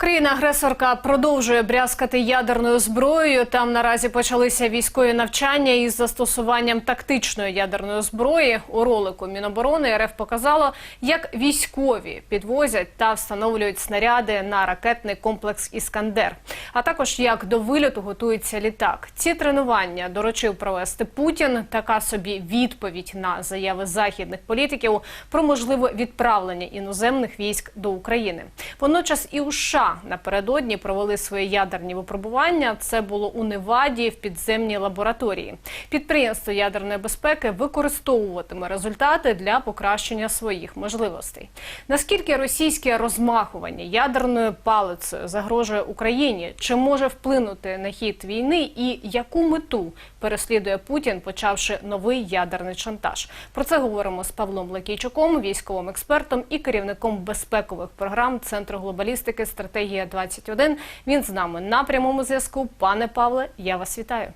Країна-агресорка продовжує брязкати ядерною зброєю. Там наразі почалися військові навчання із застосуванням тактичної ядерної зброї. У ролику Міноборони РФ показало, як військові підвозять та встановлюють снаряди на ракетний комплекс Іскандер, а також як до вильоту готується літак. Ці тренування доручив провести Путін. Така собі відповідь на заяви західних політиків про можливе відправлення іноземних військ до України. Водночас і у США напередодні провели свої ядерні випробування. Це було у Неваді в підземній лабораторії. Підприємство ядерної безпеки використовуватиме результати для покращення своїх можливостей. Наскільки російське розмахування ядерною палицею загрожує Україні? Чи може вплинути на хід війни? І яку мету переслідує Путін, почавши новий ядерний шантаж? Про це говоримо з Павлом Лакійчуком, військовим експертом і керівником безпекових програм Центру глобалістики стратегія 21 Він з нами на прямому зв'язку. Пане Павле, я вас вітаю.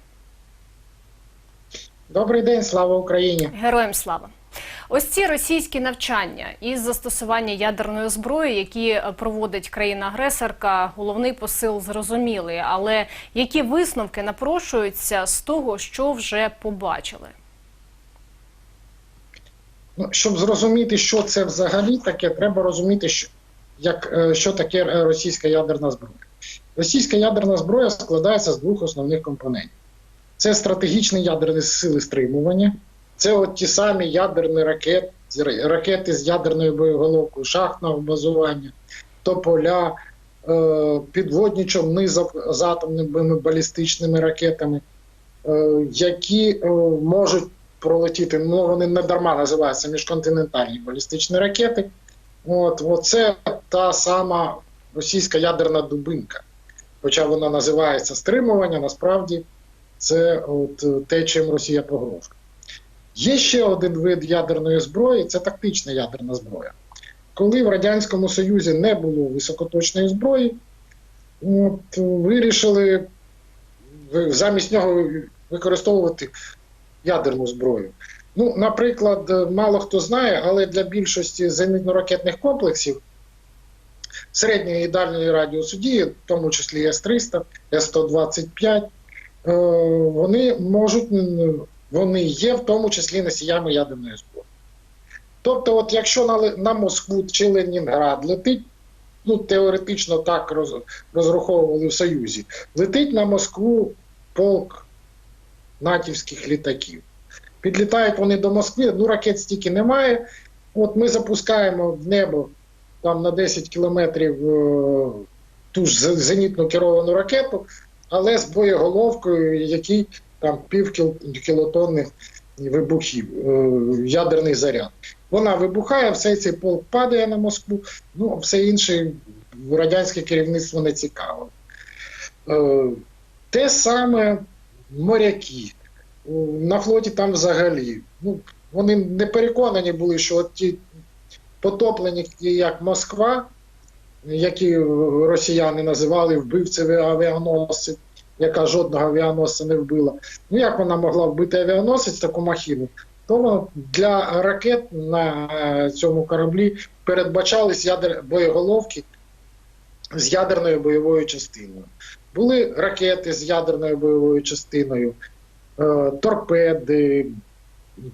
Добрий день, слава Україні! Героям слава! Ось ці російські навчання із застосування ядерної зброї, які проводить країна-агресорка, головний посил зрозумілий. Але які висновки напрошуються з того, що вже побачили? Ну, щоб зрозуміти, що це взагалі таке, треба розуміти, що, як, е, що таке е, російська ядерна зброя. Російська ядерна зброя складається з двох основних компонентів: це стратегічні ядерні сили стримування, це от ті самі ядерні ракети, ракети з ядерною боєголовкою, шахтного базування, тополя, е, підводні човни з атомними балістичними ракетами, які можуть пролетіти, ну вони не дарма називаються міжконтинентальні балістичні ракети. От, Оце та сама російська ядерна дубинка. Хоча вона називається стримування, насправді це от те, чим Росія погрожує. Є ще один вид ядерної зброї це тактична ядерна зброя. Коли в Радянському Союзі не було високоточної зброї, от, вирішили замість нього використовувати ядерну зброю. Ну, наприклад, мало хто знає, але для більшості зенітно-ракетних комплексів середньої і дальньої радіусу дії, в тому числі С-300, С-125, вони можуть, вони є в тому числі носіями ядерної зброї. Тобто, от якщо на, на Москву чи Ленінград летить, ну теоретично так роз, розраховували в Союзі, летить на Москву полк натівських літаків. Підлітають вони до Москви, ну ракет стільки немає. От ми запускаємо в небо там на 10 кілометрів е, ту ж зенітну керовану ракету, але з боєголовкою, який там пів кілотонних вибухів, е, ядерний заряд. Вона вибухає, все цей полк падає на Москву, ну все інше радянське керівництво не цікаво. Е, те саме моряки. На флоті там взагалі. Ну, Вони не переконані були, що от ті потоплені, як Москва, які росіяни називали вбивцеві авіаносці, яка жодного авіаносця не вбила. Ну як вона могла вбити авіаносець таку махіну? То для ракет на цьому кораблі передбачались ядер... боєголовки з ядерною бойовою частиною. Були ракети з ядерною бойовою частиною, е, торпеди,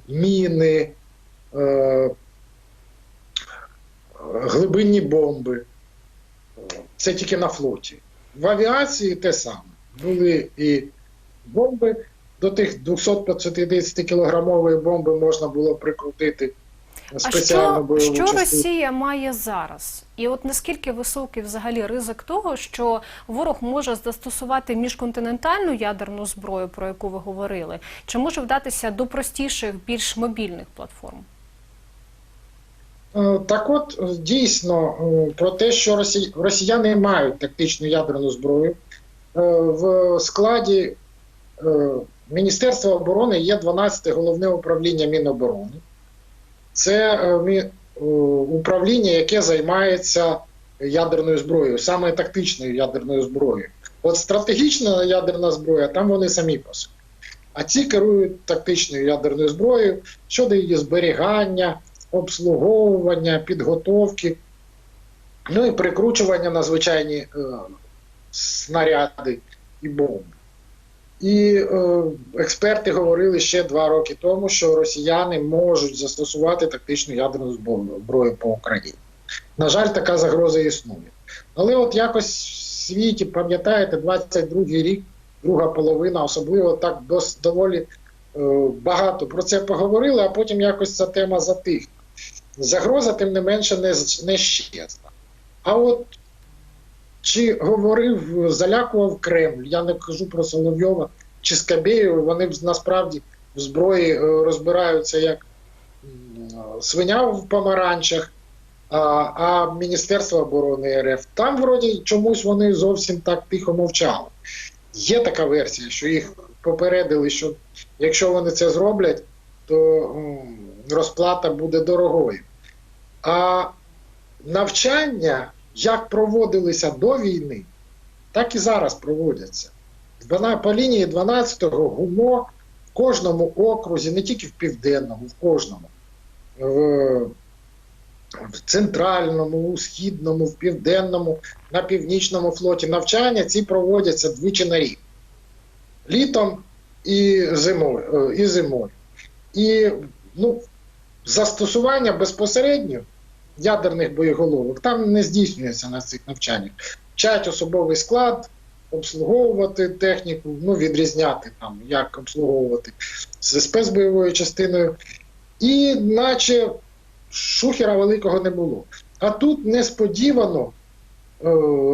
міни, е, глибинні бомби. Це тільки на флоті. В авіації те саме. Були і бомби. До тих 250 кілограмової бомби можна було прикрутити спеціальну а бойову що, що. Росія має зараз? І от наскільки високий взагалі ризик того, що ворог може застосувати міжконтинентальну ядерну зброю, про яку ви говорили, чи може вдатися до простіших, більш мобільних платформ? Е, Так от дійсно е, про те, що росіяни мають тактичну ядерну зброю. Е, В складі Міністерства оборони є 12 головне управління Міноборони. Це управління, яке займається ядерною зброєю, саме тактичною ядерною зброєю. От стратегічна ядерна зброя, там вони самі по собі. А ці керують тактичною ядерною зброєю щодо її зберігання, обслуговування, підготовки. Ну і прикручування на звичайні е, снаряди і бомби. І е, експерти говорили ще два роки тому, що росіяни можуть застосувати тактичну ядерну зброю по Україні. На жаль, така загроза існує. Але от якось в світі, пам'ятаєте, 22-й рік, друга половина, особливо так дос, доволі е, багато про це поговорили, а потім якось ця тема затихла. Загроза, тим не менше, не, не щезла. А от чи говорив, залякував Кремль, я не кажу про Соловйова чи Скабєєва, вони насправді в зброї е, розбираються як свиня в помаранчах, а, а Міністерство оборони РФ. Там, вроді, чомусь вони зовсім так тихо мовчали. Є така версія, що їх попередили, що якщо вони це зроблять, то розплата буде дорогою. А навчання, як проводилися до війни, так і зараз проводяться. По лінії 12-го ГУМО в кожному окрузі, не тільки в південному, в кожному, в, центральному, у східному, в південному, на північному флоті навчання ці проводяться двічі на рік. Літом і зимою. е, І, зимою. і ну, застосування безпосередньо ядерних боєголовок там не здійснюється на цих навчаннях. Вчать особовий склад, обслуговувати техніку, ну, відрізняти там, як обслуговувати з спецбойовою частиною. І наче шухера великого не було. А тут несподівано е,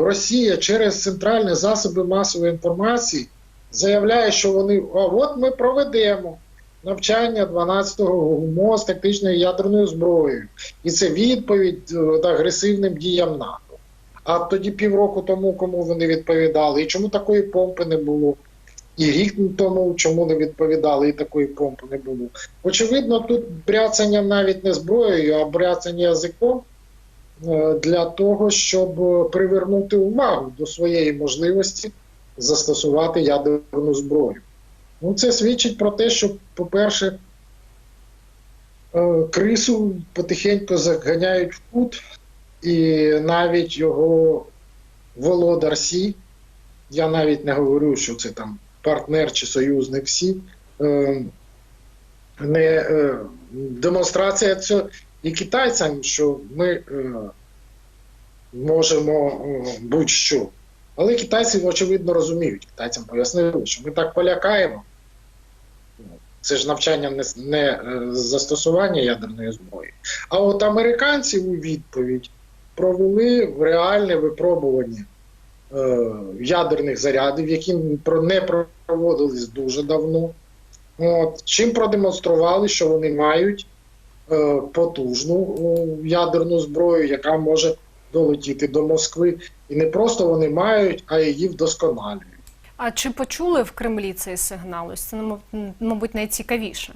Росія через центральні засоби масової інформації заявляє, що вони а от ми проведемо навчання 12-го ГУМО з тактичною ядерною зброєю. І це відповідь е, агресивним діям НАТО. А тоді півроку тому, кому вони відповідали, і чому такої помпи не було? І рік тому, чому не відповідали, і такої помпи не було. Очевидно, тут бряцання навіть не зброєю, а бряцання язиком е, для того, щоб привернути увагу до своєї можливості застосувати ядерну зброю. Ну, це свідчить про те, що, по-перше, е, крису потихеньку заганяють в кут, і навіть його володар Сі, я навіть не говорю, що це там партнер чи союзник Сі, е, не е, демонстрація цього і китайцям, що ми можемо будь-що. Але китайці, очевидно, розуміють. Китайцям пояснили, що ми так полякаємо. Це ж навчання не, не е, застосування ядерної зброї. А от американці у відповідь провели реальне випробування е, ядерних зарядів, які не проводились дуже давно. От, чим продемонстрували, що вони мають е, потужну е, ядерну зброю, яка може долетіти до Москви. І не просто вони мають, а її вдосконалюють. А чи почули в Кремлі цей сигнал? Ось це, мабуть, найцікавіше.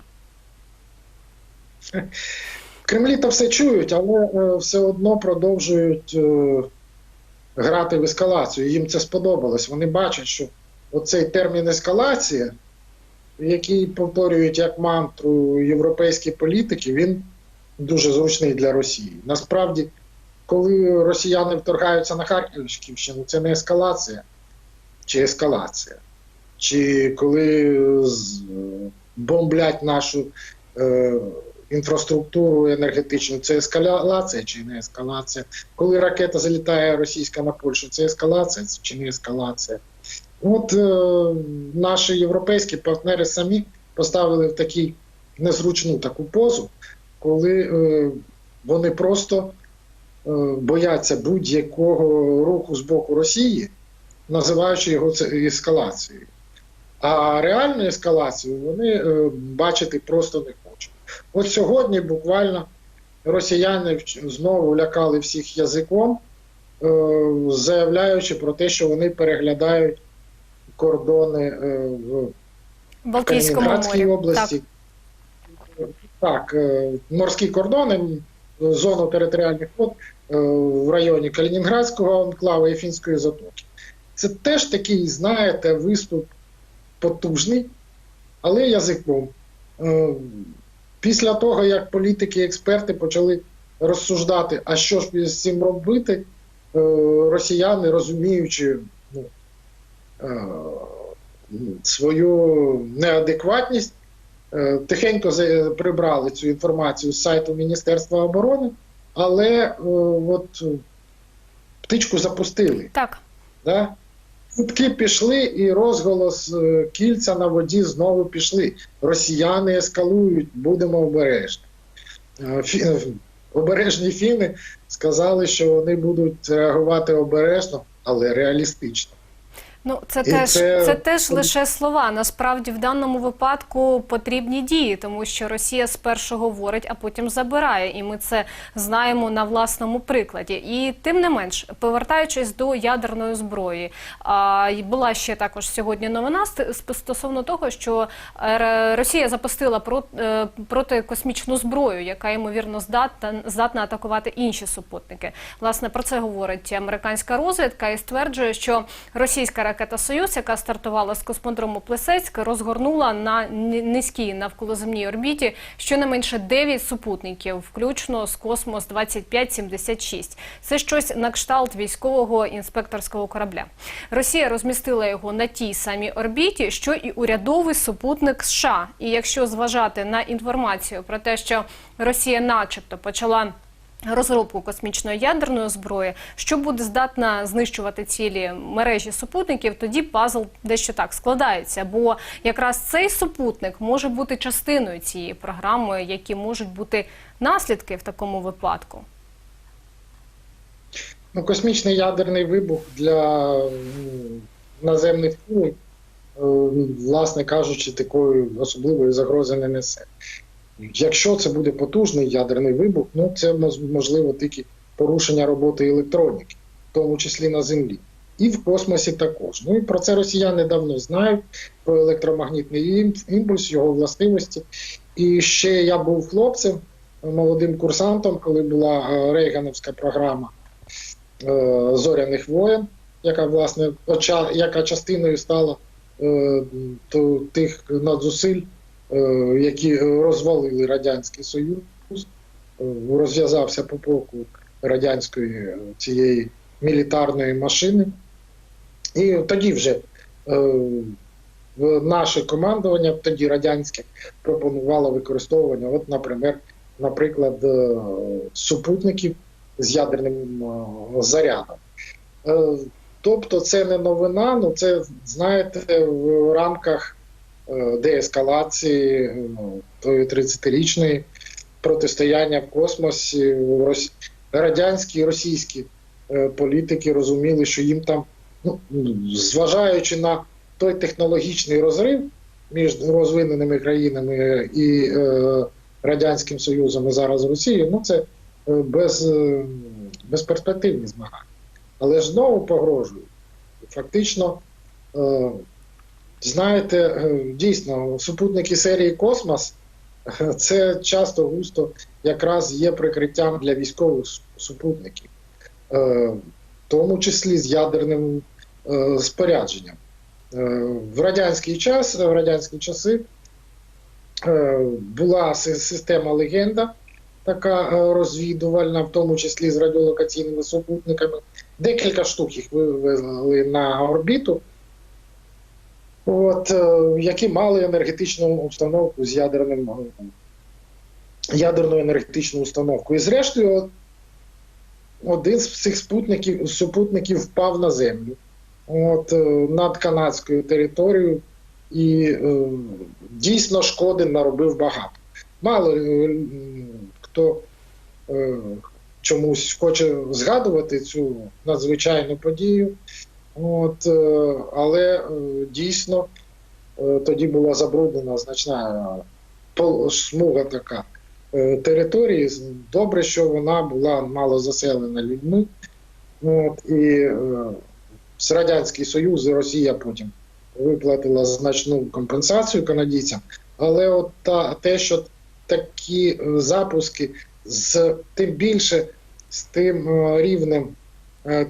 В Кремлі то все чують, але е, все одно продовжують е, грати в ескалацію. Їм це сподобалось. Вони бачать, що оцей термін ескалація, який повторюють як мантру європейські політики, він дуже зручний для Росії. Насправді, коли росіяни вторгаються на Харківщину, це не ескалація чи ескалація. Чи коли бомблять нашу е, інфраструктуру енергетичну, це ескалація чи не ескалація? Коли ракета залітає російська на Польщу, це ескалація чи не ескалація? От е, наші європейські партнери самі поставили в такий незручну таку позу, коли е, вони просто е, бояться будь-якого руху з боку Росії, називаючи його це ескалацією. А реальну ескалацію вони е, бачити просто не хочуть. От сьогодні буквально росіяни знову лякали всіх язиком, е, заявляючи про те, що вони переглядають кордони е, в Калінінградській області. Так, е, морські кордони, зону територіальних вод в районі Калінінградського анклава і Фінської затоки. Це теж такий, знаєте, виступ потужний, але язиком. Е, Після того, як політики і експерти почали розсуждати, а що ж з цим робити, росіяни, розуміючи ну, е, свою неадекватність, е, тихенько прибрали цю інформацію з сайту Міністерства оборони, але е, от е, птичку запустили. Так. Да? Чутки пішли, і розголос е, кільця на воді знову пішли. Росіяни ескалують, будемо обережні. Е, фі- е, Обережні фіни сказали, що вони будуть реагувати обережно, але реалістично. Ну, це І теж це... це- теж лише слова. Насправді в даному випадку потрібні дії, тому що Росія спершу говорить, а потім забирає, і ми це знаємо на власному прикладі. І тим не менш, повертаючись до ядерної зброї, а була ще також сьогодні новина стосовно того, що е, Росія запустила е, протикосмічну зброю, яка ймовірно здатна здатна атакувати інші супутники. Власне про це говорить американська розвідка і стверджує, що російська ракета Союз, яка стартувала з космодрому Плесецьк, розгорнула на низькій навколоземній орбіті щонайменше 9 супутників, включно з космос 2576. Це щось на кшталт військового інспекторського корабля. Росія розмістила його на тій самій орбіті, що і урядовий супутник США. І якщо зважати на інформацію про те, що Росія, начебто, почала розробку космічної ядерної зброї, що буде здатна знищувати цілі мережі супутників, тоді пазл дещо так складається. Бо якраз цей супутник може бути частиною цієї програми, які можуть бути наслідки в такому випадку. Ну, космічний ядерний вибух для наземних цілей, е, власне кажучи, такої особливої загрози не несе. Якщо це буде потужний ядерний вибух, ну це можливо тільки порушення роботи електроніки, в тому числі на землі. І в космосі також. Ну і про це росіяни давно знають, про електромагнітний імпульс, його властивості. І ще я був хлопцем, молодим курсантом, коли була е, Рейгановська програма е, зоряних воєн, яка власне яка частиною стала е, тих надзусиль, які розвалили Радянський Союз, е, розв'язався по боку радянської е, цієї мілітарної машини. І тоді вже е, наше командування, тоді радянське, пропонувало використовування, от, наприклад, наприклад, е, супутників з ядерним е, зарядом. Е, Тобто це не новина, ну це, знаєте, в рамках е, деескалації е, тої 30-річної протистояння в космосі радянські і російські е, політики розуміли, що їм там, ну, зважаючи на той технологічний розрив між розвиненими країнами і е, Радянським Союзом і зараз Росією, ну це е, без, е, безперспективні змагання. Але ж знову погрожують. Фактично, е, знаєте, е, дійсно, супутники серії Космос це часто густо якраз є прикриттям для військових супутників, е, в тому числі з ядерним е, спорядженням. В радянський час, в радянські часи була система легенда, така розвідувальна, в тому числі з радіолокаційними супутниками. Декілька штук їх вивели на орбіту, от, е, які мали енергетичну установку з ядерним е, ядерну енергетичну установку. І зрештою, один з цих спутників, супутників впав на землю от, е, над канадською територією і дійсно шкоди наробив багато. Мало хто чомусь хоче згадувати цю надзвичайну подію, от, е, але е, дійсно е, тоді була забруднена значна смуга така території. Добре, що вона була мало заселена людьми. От, і з Радянський Союз і Росія потім виплатила значну компенсацію канадійцям. Але от та, те, що такі запуски з тим більше з тим рівнем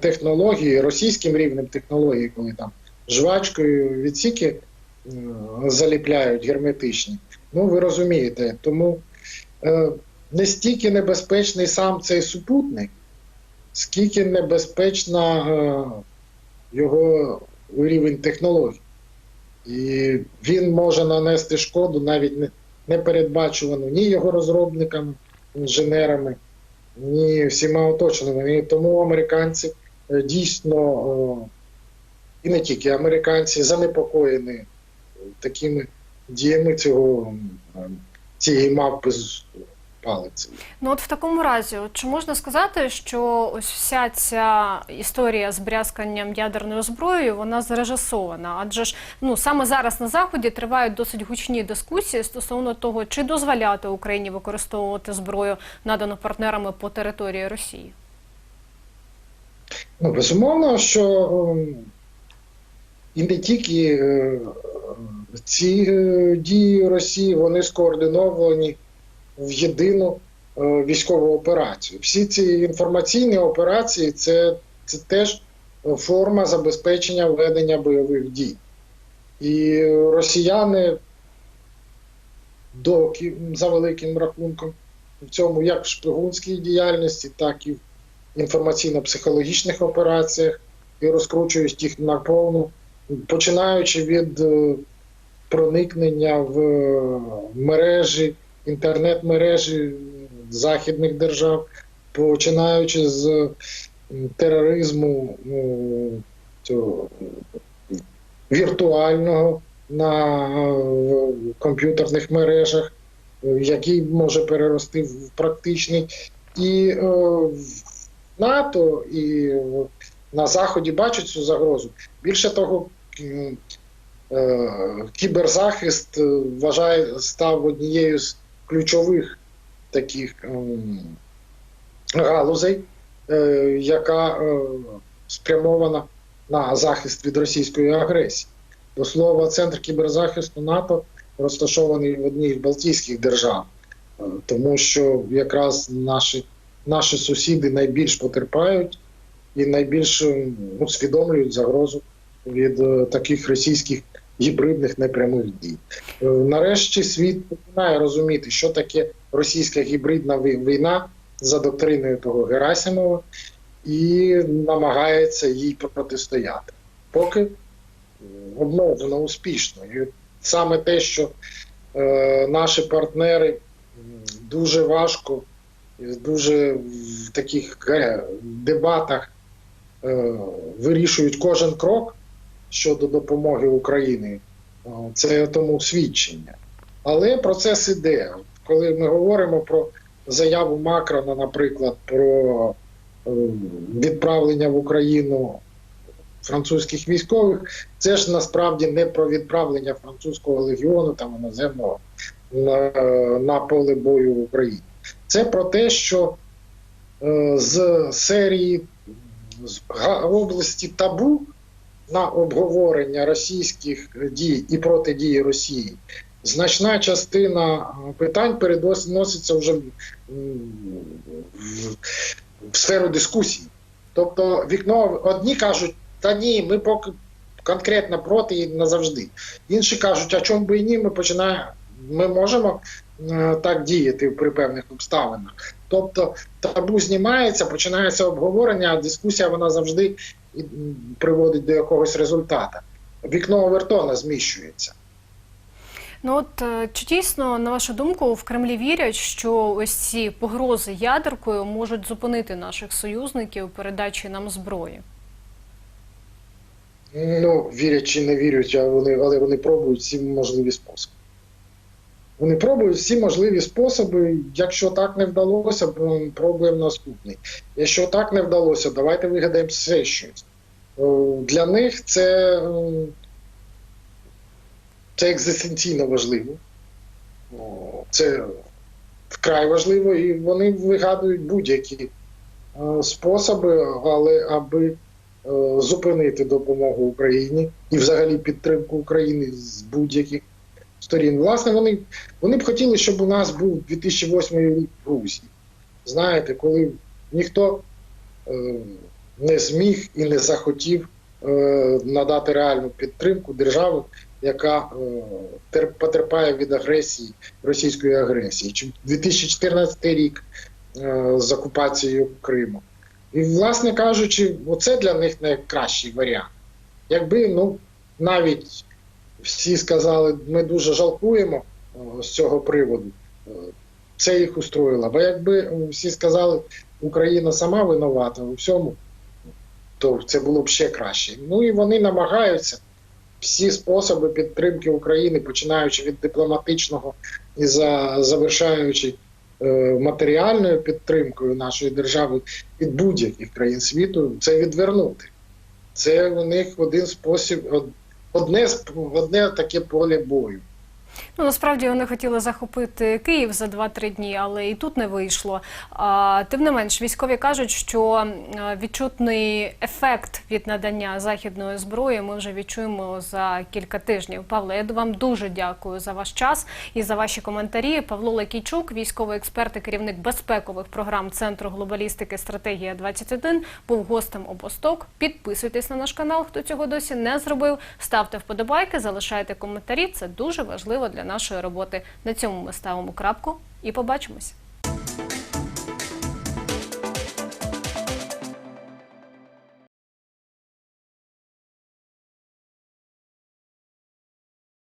технології, російським рівнем технології, коли там жвачкою відсіки е, заліпляють герметичні. Ну, ви розумієте, тому е, не стільки небезпечний сам цей супутник, скільки небезпечна е, його рівень технологій. І він може нанести шкоду навіть не, не передбачувану ні його розробниками, інженерами, ні всіма оточеними. Тому американці е, дійсно, е, і не тільки американці, занепокоєні такими діями цього цієї мавпи з палицею. Ну от в такому разі, чи можна сказати, що ось вся ця історія з брязканням ядерною зброєю, вона зрежисована? Адже ж ну саме зараз на заході тривають досить гучні дискусії стосовно того, чи дозволяти Україні використовувати зброю, надану партнерами по території Росії. Ну, безумовно, що ем, і не тільки е, ці е, дії Росії вони скоординовані в єдину е, військову операцію. Всі ці інформаційні операції це, це теж форма забезпечення ведення бойових дій. І росіяни до, за великим рахунком в цьому як в шпигунській діяльності, так і в інформаційно-психологічних операціях і розкручують їх наповну, починаючи від е, проникнення в е, мережі, інтернет-мережі західних держав, починаючи з тероризму ну, цього віртуального на е, комп'ютерних мережах, е, який може перерости в практичний. І е, в НАТО і в- на Заході бачать цю загрозу. Більше того, е, кіберзахист е, вважає став однією з ключових таких галузей, е, яка е, спрямована на захист від російської агресії. До слова, центр кіберзахисту НАТО розташований в одній з Балтійських держав, Е, тому що якраз наші, наші сусіди найбільш потерпають і найбільш усвідомлюють загрозу від таких російських гібридних непрямих дій. Е, Нарешті світ починає розуміти, що таке російська гібридна війна за доктриною того Герасимова, і намагається їй протистояти. Поки м, обмежено успішно. І саме те, що е, наші партнери дуже важко, і дуже в таких е, дебатах е, вирішують кожен крок щодо допомоги Україні, е, це тому свідчення. Але процес іде. Коли ми говоримо про заяву Макрона, наприклад, про е, відправлення в Україну французьких військових, це ж насправді не про відправлення французького легіону там іноземного на, на поле бою в Україні. Це про те, що е, з серії з області табу на обговорення російських дій і протидії Росії. Значна частина е, питань переноситься вже в сферу дискусії. Тобто вікно одні кажуть, та ні, ми поки конкретно проти і назавжди. Інші кажуть, а чому би і ні, ми починаємо, ми можемо е, так діяти при певних обставинах. Тобто табу знімається, починається обговорення, а дискусія вона завжди і, приводить до якогось результату. Вікно Овертона зміщується. Ну от е, чи дійсно, на вашу думку, в Кремлі вірять, що ось ці погрози ядеркою можуть зупинити наших союзників у передачі нам зброї? Ну, вірять чи не вірять, а вони, але вони пробують всі можливі способи. Вони пробують всі можливі способи. Якщо так не вдалося, пробуємо наступний. Якщо так не вдалося, давайте вигадаємо все щось. Е, Для них це, це екзистенційно важливо. Це вкрай важливо, і вони вигадують будь-які е, способи, але аби е, зупинити допомогу Україні і взагалі підтримку України з будь-яких сторін. Власне, вони, вони б хотіли, щоб у нас був 2008 рік в Грузії. Знаєте, коли ніхто е, не зміг і не захотів е, надати реальну підтримку державу, яка е, потерпає від агресії, російської агресії. Чи 2014 рік е, з окупацією Криму. І, власне кажучи, оце для них найкращий варіант. Якби ну навіть всі сказали, ми дуже жалкуємо з цього приводу, це їх устроїло. Бо якби всі сказали, Україна сама винувата у всьому, то це було б ще краще. Ну і вони намагаються всі способи підтримки України, починаючи від дипломатичного і за, завершаючи е, матеріальною підтримкою нашої держави від будь-яких країн світу, це відвернути. Це у них один спосіб, одне, одне таке поле бою. Ну, насправді вони хотіли захопити Київ за 2-3 дні, але і тут не вийшло. А, тим не менш, військові кажуть, що е, відчутний ефект від надання західної зброї ми вже відчуємо за кілька тижнів. Павло, я вам дуже дякую за ваш час і за ваші коментарі. Павло Лекійчук, військовий експерт і керівник безпекових програм Центру глобалістики Стратегія 21 був гостем обосток. Підписуйтесь на наш канал, хто цього досі не зробив. Ставте вподобайки, залишайте коментарі. Це дуже для нашої роботи. На цьому ми ставимо крапку і побачимось.